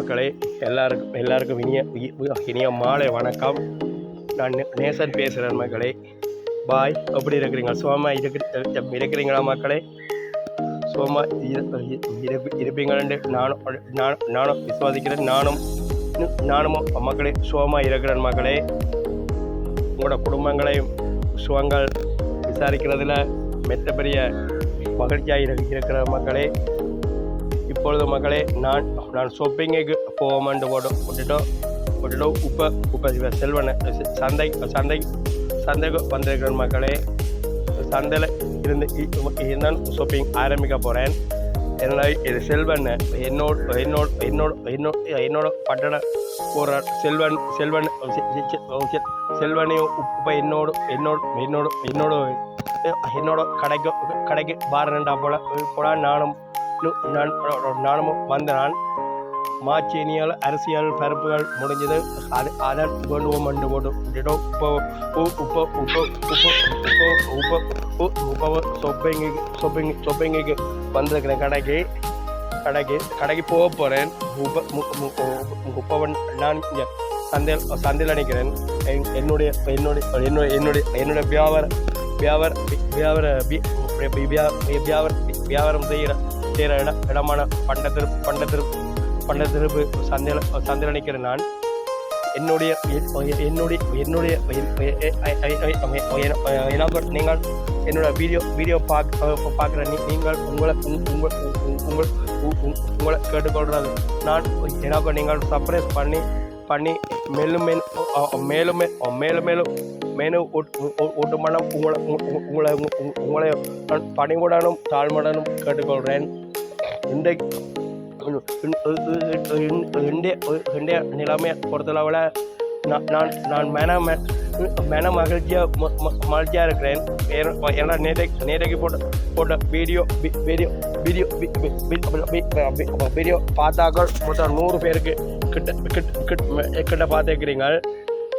மக்களே எல்லாருக்கும் எல்லாருக்கும் இனிய இனிய மாலை வணக்கம். நான் நே- நேசன் பேசுகிறேன் மக்களே. பாய் எப்படி இருக்கிறீங்க? சோமா இருக்கு இருக்கிறீங்களா மக்களே? சோமா இரு- இருப்பீங்கன்னு நானும் நான் நானும் விசுவாசிக்கிறேன். நானும் நானும் மக்களே சோமா இருக்கிறேன் மக்களே. உங்களோட குடும்பங்களையும் சுகங்கள் விசாரிக்கிறதுல மெத்த பெரிய மகிழ்ச்சியாக இருக்கிற மக்களே. இப்பொழுது மக்களே நான் நான் ஷாப்பிங்குக்கு போவோமென்று போட்டோம். போட்டுட்டோம் போட்டுட்டோம் உப்ப உப்ப செல்வனை சந்தை சந்தை சந்தைக்கு வந்திருக்கிற மக்களே. சந்தையில் இருந்து இருந்தான் ஷாப்பிங் ஆரம்பிக்க போகிறேன் என்ன இது செல்வன் என்னோட என்னோட என்னோட என்னோட என்னோட பட்டண போகிற செல்வன் செல்வன் செல்வனையும் இப்போ என்னோட என்னோட என்னோட என்னோட என்னோட கடைக்கு கடைக்கு பாருண்டா போல போல நானும் நு- நான் நானும் வந்த நான் மாச்சீனியல் அரசியல் பரப்புகள் முடிஞ்சது. அது அதன் கொண்டுவோம் என்று போட்டு விட்டுட்டோம் இப்போ உப்பு உப்பு உப்பு உப்பு உப்பு உப்பு ஷாப்பிங்கு ஷாப்பிங் ஷாப்பிங்குக்கு வந்திருக்கிறேன் கடைக்கு கடைக்கு கடைக்கு போக போகிறேன் உப்ப உப்பவன் நான் இங்கே சந்தையில் சந்தையில் நினைக்கிறேன் என்- என்னுடைய என்னுடைய என்னுடைய என்னுடைய என்னுடைய வியாபார வியாபார வியாபார வியாபார வியாபாரம் செய்கிற செய்கிற இடம் இடமான பண்டத்திரு பண்டத்திரு பண்டத்திருப்பு சந்தில சந்தையில் நிற்கிறேன் நான் என்னுடைய என்னுடைய என்னுடைய எனக்கு நீங்கள் என்னோட வீடியோ வீடியோ பார்க்க பார்க்குற நீ நீங்கள் உங்களை உங்கள் உங்கள் உங்களை கேட்டுக்கொள்கிறது நான் எனக்கு நீங்கள் சர்ப்ரைஸ் பண்ணி பண்ணி மேலும் மேலும் மேலும் மேலும் மேலும் மேலும் மேலும் ஒட்டு மனம் உங்களை உங்களை உங்களை பணிவுடனும் தாழ்மடனும் கேட்டுக்கொள்கிறேன் இன்றைக்கு இந்திய இந்திய நிலைமையை பொறுத்தளவில் நான் நான் நான் மன ம- மன மகிழ்ச்சியாக மகிழ்ச்சியாக இருக்கிறேன். ஏன்னா ஏன்னா நேற்றைக்கு நேற்றைக்கு போட்ட போட்ட வீடியோ வி- வீடியோ வீடியோ வி- வி- வி- வி- வி- வீடியோ பார்த்தாக்கள் மொத்தம் நூறு பேருக்கு கிட்ட கிட்ட கிட்ட கிட்ட பார்த்துருக்கிறீங்க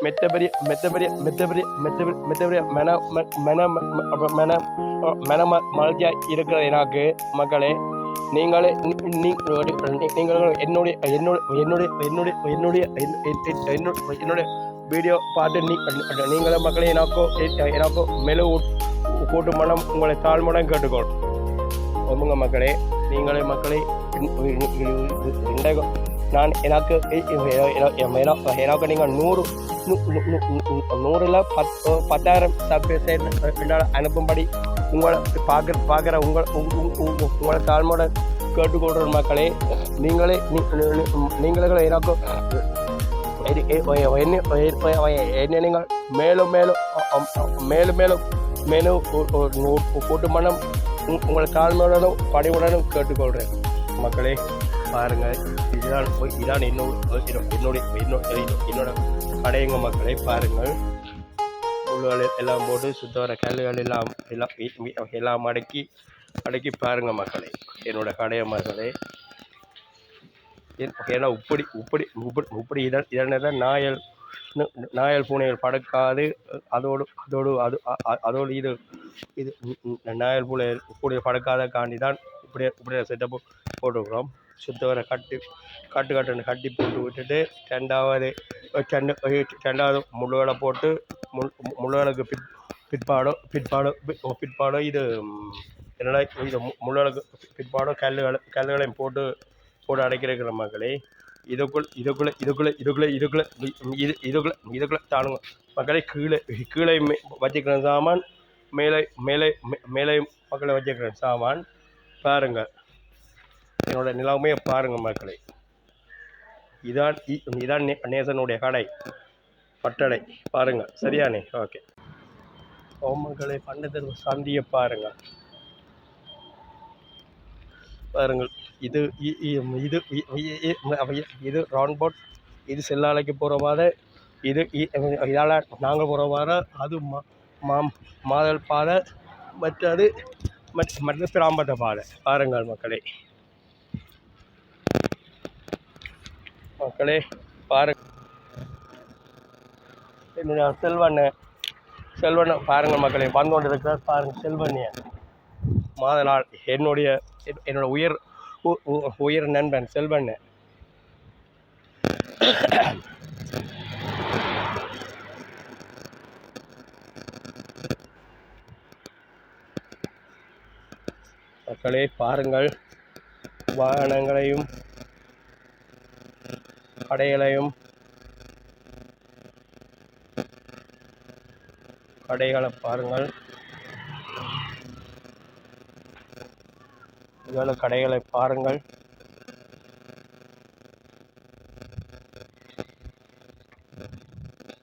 மெத்த பெரிய மெத்த பெரிய மெத்த பெரிய மெத்த பெரிய மெத்த பெரிய மன ம- மன ம- ம- மன மன ம- மகிழ்ச்சியாக இருக்கிற எனக்கு மக்களே நீங்களே நீ- நீங்கள் என்னுடைய என்னுடைய என்னுடைய என்னுடைய என்னுடைய என்னுடைய வீடியோ பார்த்து நீ நீங்களே மக்களே எனக்கோ எனக்கோ மெலு கூட்டு மனம் உங்களை தாழ்மடம் கேட்டுக்கோள். ஒமுங்க மக்களே நீங்களே மக்களே நான் எனக்கு எனக்கு நீங்கள் நூறு நூறில் பத் பத்தாயிரம் சப்ஸ்கிரைபர் என்னால் அனுப்பும்படி உங்களை பார்க்குற பார்க்குற உங்கள் உங்களை தாழ்மையோட கேட்டுக்கொள்கிற மக்களே நீங்களே நீங்களே என்ன நீங்கள் மேலும் மேலும் மேலும் மேலும் மேலும் கூட்டு மனம் உங்களை தாழ்மையுடனும் பணிவுடனும் கேட்டுக்கொள்கிறேன் மக்களே பாருங்கள் இதுதான் இதான் என்னோட என்னுடைய என்னோட என்னோட கடையங்க மக்களை பாருங்கள். புல்லுகள் எல்லாம் போட்டு சுத்தம் வர கல்லுகள் எல்லாம் எல்லாம் எல்லாம் அடக்கி அடக்கி பாருங்க மக்களே. என்னோட கடைய மக்களே. ஏன்னா உப்படி உப்படி உப்படி உப்படி இதன் இதனால் நாயல் நாயல் பூனைகள் படுக்காது. அதோடு அதோடு அது அதோடு இது இது நாயல் பூனை பூனை படுக்காத காண்டி தான் இப்படி இப்படி செட்டப்பு போட்டுக்கிறோம் சுத்த கட்டி கட்டு கட்டு கட்டுன்னு கட்டி போட்டு விட்டுட்டு ரெண்டாவது ரெண்டு ரெண்டாவது முள்ளுகளை போட்டு முள் முள்ளுகளுக்கு பிற் பிற்பாடோ பிற்பாடோ பிற்பாடோ இது என்னடா இது மு- முள்ளுகளுக்கு பிற்பாடோ கல்லுகளை கல்லுகளையும் போட்டு போட்டு அடைக்கிற மக்களே இதுக்குள் இதுக்குள்ளே இதுக்குள்ளே இதுக்குள்ளே இதுக்குள்ளே இது இதுக்குள்ளே இதுக்குள்ளே தானுங்க. மக்களை கீழே கீழே மே- சாமான் மேலே மேலே மே- மேலே மக்களை வச்சுக்கிறேன் சாமான் பாருங்க. என்னோட நிலாமையை பாருங்க மக்களை. இதான் இதான் நேசனுடைய கடை பட்டடை. பாருங்க. சரியானே ஓகே. ஓமங்களை மக்களே பண்டத்திற்கு சந்தியை பாருங்க. பாருங்கள் இது இது இது ரான்போட் போட் இது செல்லாலைக்கு போகிற பாதை. இது இதால் நாங்கள் போகிற பாதை. அது மா மாதல் பாதை. மற்றது மற்ற மற்ற பிராம்பட்ட பாதை பாருங்கள் மக்களே. மக்களே பாருங்க. என்னுடைய செல்வண்ண செல்வண்ண பாருங்கள் மக்களே வந்து கொண்டு இருக்கிறார் பாருங்க செல்வண்ணிய மாதலால் என்னுடைய என்னோட உயர் உ- உயர் நண்பன் செல்வண்ண. மக்களே பாருங்கள். வாகனங்களையும் கடைகளையும் கடைகளை பாருங்கள். இவ்வளோ கடைகளை பாருங்கள்.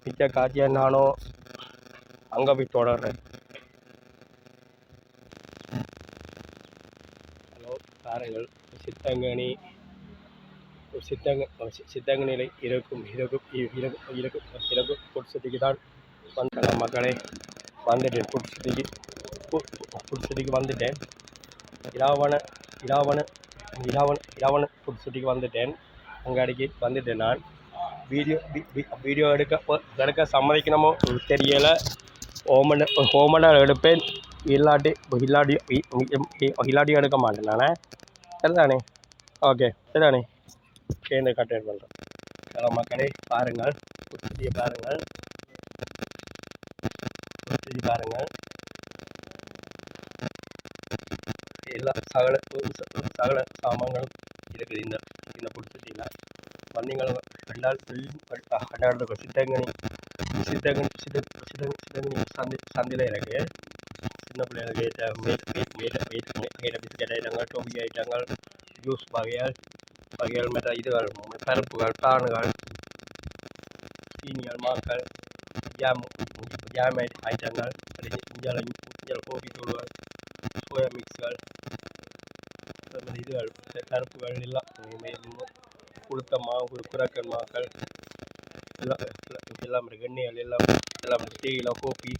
மிச்ச காட்சியா நானும் அங்கே போய் தொடர்றேன். ஹலோ சித்தங்கனி சித்தங்க சித்தங்கனில் இருக்கும் இருக்கும் இருக்கும் இருக்கும் இருக்கும் புட்சதிக்கு தான் வந்த மக்களே வந்துட்டேன். புட்சதிக்கு புட்சதிக்கு வந்துட்டேன். இராவண இராவண இராவண இராவண புட்சதிக்கு வந்துட்டேன். அங்காடிக்கு வந்துட்டேன் நான். வீடியோ வீடியோ எடுக்க எடுக்க சம்மதிக்கணுமோ தெரியலை. ஓமன ஓமனா எடுப்பேன். இல்லாட்டி இல்லாடி இல்லாட்டி எடுக்க மாட்டேன் நான். சரிதானே? ஓகே சரிதானே? சேர்ந்து கண்டெக்ட் பண்ணுறேன் ஹலோ மக்களே பாருங்கள். புத்தகத்தை பாருங்கள். புத்தகத்தை பாருங்கள். எல்லா சகல சகல சாமான்களும் இருக்குது இந்த இந்த புத்தகத்தில் வந்தீங்கள்? கண்டால் கண்டால் சித்தங்கனி சித்தங்கனி சித்த சித்த சித்தங்கனி சந்தி சந்தியில் இருக்குது சின்ன பிள்ளைகளுக்கு ஏற்ற பிஸ்கட் ஐட்டங்கள் டோபி ஐட்டங்கள் ஜூஸ் வகைகள் வகைகள் மற்ற இதுகள் பருப்புகள் பானுகள் சீனிகள் மாக்கள் ஜாம் ஜாம் ஐட்டங்கள் இஞ்சால இஞ்சால் கோபி தூள்கள் சோயா மிக்ஸ்கள் இதுகள் பருப்புகள் எல்லாம் கொடுத்த மாவு குரக்கன் மாக்கள் எல்லாம் எல்லாம் இருக்குது எண்ணெய்கள் எல்லாம் எல்லாம் இருக்குது தேயிலை கோப்பி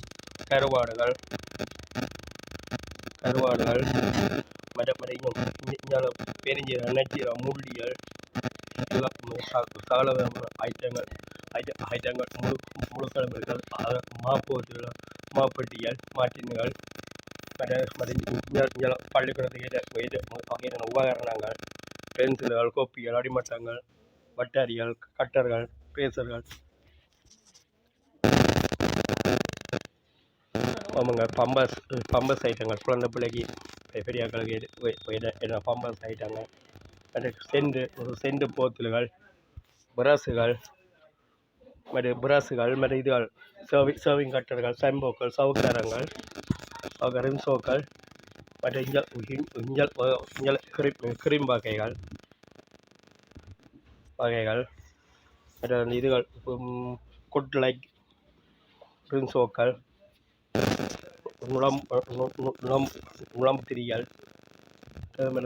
கருவாடுகள். கருவாடுகள். மற்ற மற்ற இங்கே பெருஞ்சீரகம் நச்சீரகம் முள்ளிகள் எல்லாம் சகல ஐட்டங்கள் ஐட்டங்கள் முழு முழுக்கிழமைகள் மாப்போத்துகள் மாப்பட்டிகள் மாட்டின்கள் மற்ற பள்ளிக்கூடத்துக்கு ஏற்ற வகையான உபகரணங்கள் பென்சில்கள் கோப்பிகள் அடிமட்டங்கள் வட்டாரிகள் கட்டர்கள் பேசர்கள் ஆமாங்க பம்பஸ் பம்பஸ் ஐட்டங்கள் குழந்தை பிள்ளைக்கு பெரியாக்களுக்கு என்ன பம்பஸ் ஐட்டங்கள் மற்ற செண்டு ஒரு செண்டு போத்தல்கள் பிரஷுகள் மறு புராசுகள் மறு இதுகள் சர்வி சர்விங் கட்டர்கள் செம்போக்கள் சவுக்கரங்கள் ரிம்சோக்கள் மற்ற இஞ்சல் இஞ்சல் இஞ்சல் கிரீம் கிரீம் வகைகள் வகைகள் மற்ற இதுகள் குட் லைக் ரிம்சோக்கள் நுளம் நுளம் நுளம் திரிகள்.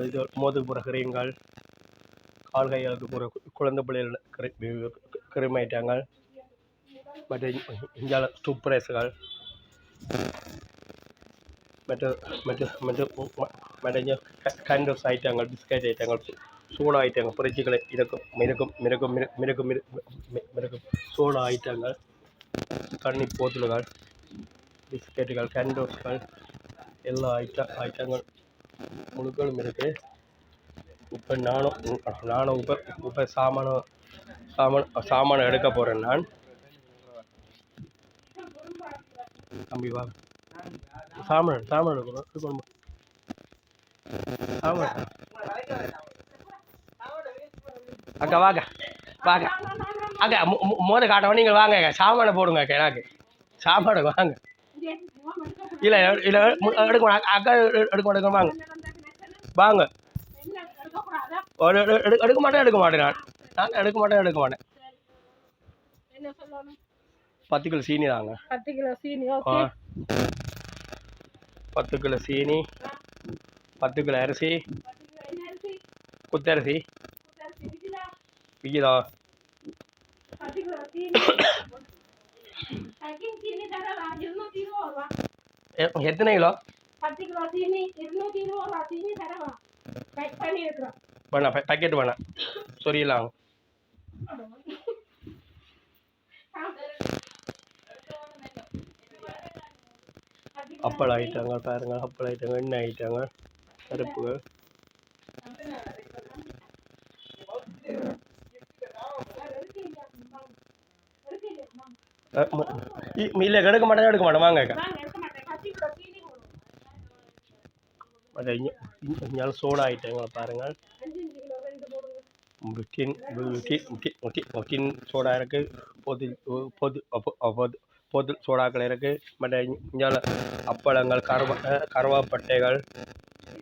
இது மோதுபுற கிரீம்கள். கால் கைகளுக்கு போகிற குழந்தை பிள்ளைகள் கிரீம் ஐட்டங்கள் மற்ற இஞ்சால டூத்பிரஷ்கள் மற்ற மற்ற மற்ற மற்ற கண்டஸ் ஐட்டங்கள் பிஸ்கட் ஐட்டங்கள் சோடா ஐட்டங்கள் ஃப்ரிட்ஜுகளை இருக்கும் மிருக்கும் மிருக்கும் மிருக்கும் மிருக்கும் சோடா ஐட்டங்கள் தண்ணி போத்தல்கள் பிஸ்கெட்டுகள் கேண்டோஸ்கள் எல்லா ஐட்ட ஐட்டங்கள் முழுக்களும் இருக்குது இப்போ நானும் நானும் இப்போ இப்போ சாமானம் சாமான் சாமானை எடுக்க போகிறேன் நான். தம்பி வா. சாமான் சாமான் எடுக்கணும் எடுக்கணும் சாமான். அக்கா வாங்க வாங்க அக்கா மோத காட்டவன் நீங்கள் வாங்க சாமானை போடுங்க அக்கா எனக்கு. வாங்க. இல்லை இல்லை எடுக்க மாட்டேன் அக்கா எடுக்க மாட்டேங்க வாங்க வாங்க எடுக்க மாட்டேன் எடுக்க மாட்டேன் நான் நான் எடுக்க மாட்டேன் எடுக்க மாட்டேன் பத்து கிலோ சீனி தாங்க பத்து கிலோ சீனி ஓகே பத்து கிலோ சீனி பத்து கிலோ அரிசி குத்தரிசி விகிதா பத்து கிலோ சீனி எத்தனை கிலோ? பத்து கிலோ. சீனி இருநூத்தி இருபது ரூபா. சீனி தரவா பேக் பண்ணி இருக்கிறோம் வேணாம் பே- பேக்கெட் வேணாம் சொரியலாம் அப்பள ஐட்டங்கள் பாருங்கள் அப்பள ஐட்டங்கள் எண்ணெய் ஐட்டங்கள் பருப்புகள். இல்லை எடுக்க மாட்டேன் எடுக்க மாட்டேன். வாங்க அக்கா வாங்க எடுக்க மாட்டேன் கத்தி கூட சீனி போடும் மற்ற இங்கே சோடா ஐட்டங்களை பாருங்கள் டின் டின் சோடா இருக்குது பொது பொது பொது பொது சோடாக்கள் இருக்குது மற்ற இங்கே அப்பளங்கள் கருவா அஹ் கருவாப்பட்டைகள்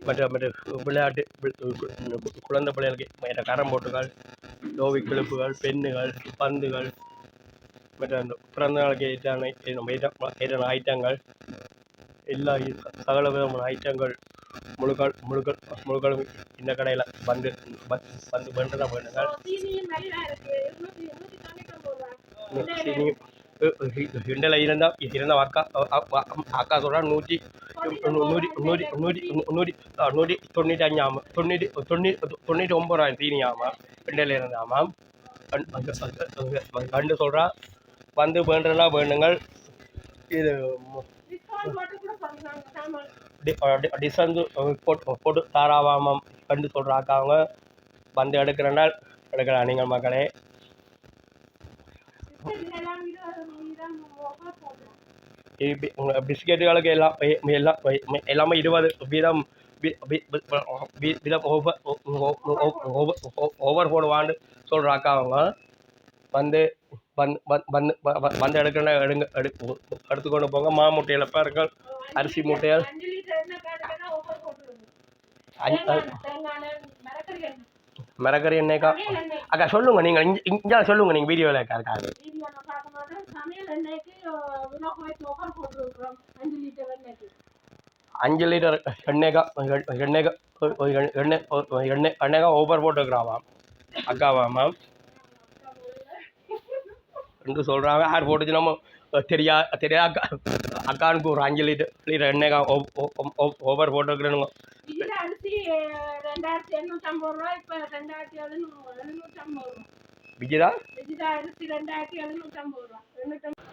மற்ற மற்ற விளையாட்டு குழந்தை பிள்ளைகளுக்கு மற்ற கரம்போட்டுகள் லோவி கிளிப்புகள் பெண்ணுகள் பந்துகள் மற்ற அந்த பிறந்த நாளுக்கு ஏற்றான ஏற்றான ஐட்டங்கள் எல்லா சகல விதமான ஐட்டங்கள் ములుకల్ முழுகல் ములుకల్ இந்த கடையில் பந்து பந்து பண்டு தான் போயிடுங்க நீங்கள் ஹிண்டல இருந்தால் இருந்தால் அக்கா அக்கா சொல்கிறா நூற்றி நூறி நூறி நூற்றி நூற்றி நூறி தொண்ணூற்றி அஞ்சு ஆமாம் தொண்ணூற்றி தொண்ணூற்றி தொண்ணூற்றி ஒம்பதாயிரம் தீனி ஆமாம் ஹிண்டல இருந்தாமாம் கண்டு சொல்கிறா வந்து வேண்டுனா வேணுங்கள். இது டிசங்கு போட்டு போட்டு தாராவாமம் கண்டு சொல்கிறாக்காங்க வந்து எடுக்கிறனா எடுக்கலாம் நீங்கள் மக்களே பிஸ்கெட்டுகளுக்கு எல்லாம் எல்லாம் எல்லாமே இருபது வீதம் வீதம் ஓவர் ஓவர் போடுவான்னு சொல்கிறாக்கா அவங்க வந்து வந்து வந்து வந்து எடுக்கணும் எடுங்க எடு எடுத்துக்கொண்டு போங்க. மா மூட்டையில் பாருங்கள். அரிசி மூட்டையால். மிரக்கறி எண்ணெய்க்கா அக்கா சொல்லுங்கள் நீங்கள் இங்கே இங்கே சொல்லுங்கள் நீங்கள் வீடியோவில் அக்கா அக்கா. அஞ்சு லிட்டர் எண்ணெய்க்கா எண்ணெய்க்கா எண்ணெய் எண்ணெய் எண்ணெய்க்கா ஓவர் போட்டுக்கிறாவாம் அக்காவாமா என்று சொல்கிறாங்க யார் போட்டுச்சு நம்ம தெரியா தெரியா அக்கா அக்கானுக்கு ஒரு அஞ்சு லிட்டர் லிட்டர் எண்ணெய்க்கா ஓவர் போட்டுக்கிறேனுங்க இதில் அரிசி ரெண்டாயிரத்தி எண்ணூற்றம்பது ரூபா இப்போ ரெண்டாயிரத்தி எழுநூ எழுநூற்றம்பது ரூபா விஜிதா? விஜிதா அரிசி ரெண்டாயிரத்தி எழுநூற்றம்பது ரூபா எழுநூற்றம்பது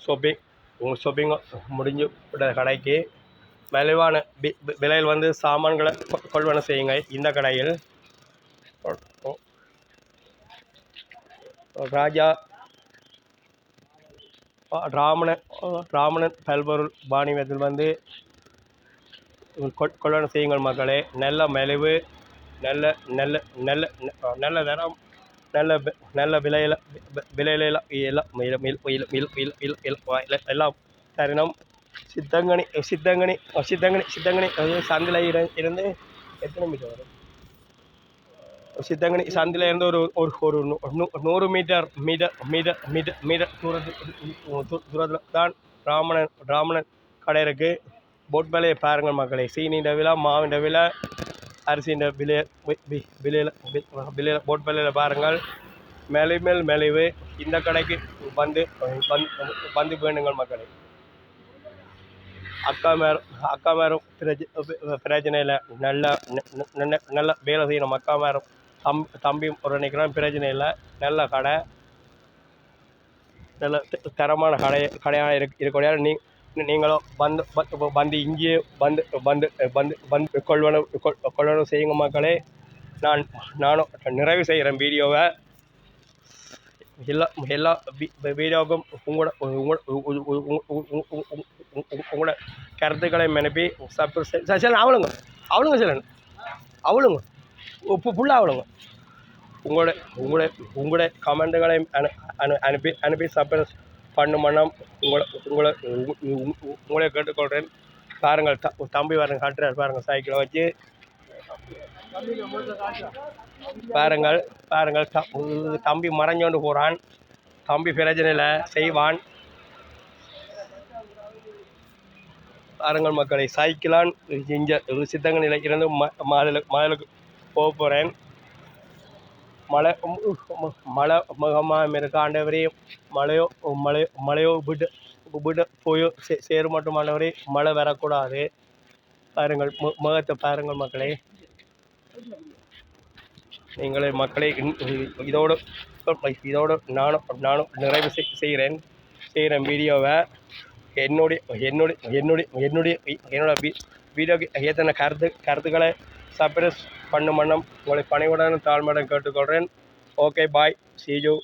ஷாப்பிங் உங்கள் ஷாப்பிங் முடிஞ்சு கடைக்கு மலிவான வி- வி- விலையில் வந்து சாமான்களை கொள்வனை செய்யுங்க இந்த கடையில் ராஜா ராமணன் ராமணன் பல்பொருள் பாணிவத்தில் வந்து கொ- செய்யுங்கள் மக்களே நல்ல மலிவு நல்ல நல்ல நல்ல நல்ல தரம் நல்ல நல்ல விலையில விலையில எல்லாம் எல்லாம் மில- மில- மில- மில- எல்லாம் தருணம் சித்தங்கனி சித்தங்கனி சித்தங்கனி சித்தங்கனி அது இருந்து எத்தனை மீட்டர் வரும் சித்தங்கனி சந்தில இருந்து ஒரு ஒரு ஒரு நூ- நூ- நூறு metre metre metre metre metre தூரத்து தூரத்தில் தான் ராமணன் ராமணன் கடை இருக்குது போட் விலையை பாருங்கள் மக்களே. சீனின்ற விழா மாவின்ற விலை அரிசின்ற விலைய விலையில் விலையில் போட் விலையில் பாருங்கள். மெலிமேல் மெலிவு. இந்த கடைக்கு வந்து வந்து வந்து வேண்டுங்கள் மக்களே. அக்கா மேரும் அக்கா மேரும் பிரச்சனை இல்லை நல்ல ந- நல்ல வேலை செய்யணும். அக்கா மேரும் தம் தம்பி ஒரு நிற்கிறோம் பிரச்சனை இல்லை நல்ல கடை நல்ல தரமான கடை கடையாக இருக் இருக்கக்கூடிய நீ நீங்களும் வந்து வந்து இங்கேயே வந்து வந்து வந்து வந்து கொள்வனவு கொள்வனவு செய்யுங்க மக்களே நான் நானும் நிறைவு செய்கிறேன் வீடியோவை எல்லா எல்லா வீடியோவுக்கும் உங்களோட உங்களோட உங்களோட கருத்துக்களை அனுப்பி சப்ஸ்கிரைப் சரி சரி அவளுங்க அவளுங்க சொல்லணும் அவளுங்க ஃபுல்லாக அவ்வளவு? உங்களோட உங்களோட உங்களோட கமெண்ட்டுகளையும் அனு அனு அனுப்பி அனுப்பி சப்ஸ்கிரைப் பண்ணும் பண்ணம் உங்களை உங்களை உ- உங்களை கேட்டுக்கொள்கிறேன் பாருங்கள் த தம்பி வரங்க காட்டுறாரு பாருங்கள் சைக்கிளை வச்சு. பாருங்கள் பாருங்கள் த- உ- தம்பி மறைஞ்சோண்டு போகிறான் தம்பி பிரச்சனையில் செய்வான். பாருங்கள் மக்களை சைக்கிளான் இங்கே சித்தங்க நிலைக்கிறது ம மாதல மாதலுக்கு போக போகிறேன் மழை மழை முகமாக இருக்க ஆண்டவரே மழையோ மழையோ மழையோ விட்டு விட்டு போயோ சே சேரு மட்டும் மழை வரக்கூடாது. பாருங்கள் மு முகத்தை பாருங்கள் மக்களே. நீங்களே மக்களை இன்- இதோடு இதோடு நானும் நானும் நிறைவு செய்கிறேன். செய்கிறேன் வீடியோவை. என்னுடைய என்னுடைய என்னுடைய என்னுடைய என்னோட வீ வீடியோக்கு ஏத்தனை கருத்து கருத்துக்களை சப்ரஸ் பண்ணும் வண்ணம் உங்களை பணிவுடன் தாழ்மையுடன் கேட்டுக்கொள்கிறேன். Okay bye see you